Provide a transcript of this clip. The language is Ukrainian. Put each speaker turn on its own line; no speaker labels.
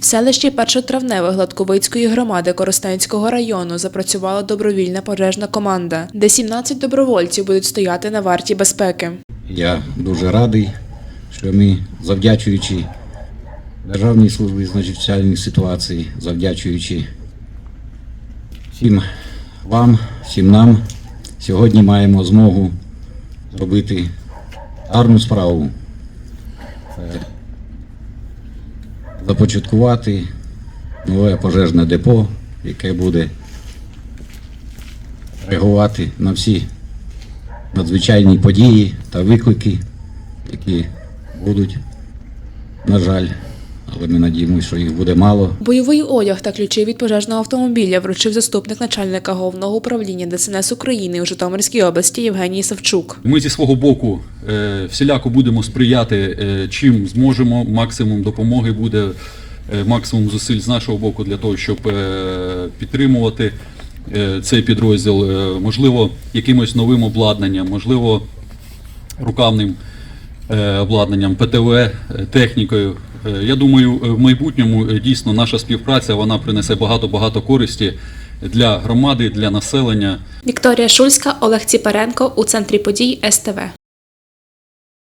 В селищі Першотравневе Гладковицької громади Коростенського району запрацювала добровільна пожежна команда, де 17 добровольців будуть стояти на варті безпеки.
Я дуже радий, що ми, завдячуючи Державній службі з надзвичайних ситуацій, завдячуючи всім вам, всім нам, сьогодні маємо змогу зробити гарну справу. Започаткувати нове пожежне депо, яке буде реагувати на всі надзвичайні події та виклики, які будуть, на жаль, але ми надіємося, що їх буде мало.
Бойовий одяг та ключі від пожежного автомобіля вручив заступник начальника головного управління ДСНС України у Житомирській області Євгеній Савчук.
Ми зі свого боку е, всіляко будемо сприяти, е, чим зможемо. Максимум допомоги буде, е, максимум зусиль з нашого боку для того, щоб е, підтримувати е, цей підрозділ. Е, Можливо, якимось новим обладнанням, можливо, рукавним обладнанням, ПТВ, технікою. Е, Я думаю, е, в майбутньому е, дійсно наша співпраця вона принесе багато-багато користі для громади, для населення.
Вікторія Шульська, Олег Ціпаренко у центрі подій СТВ.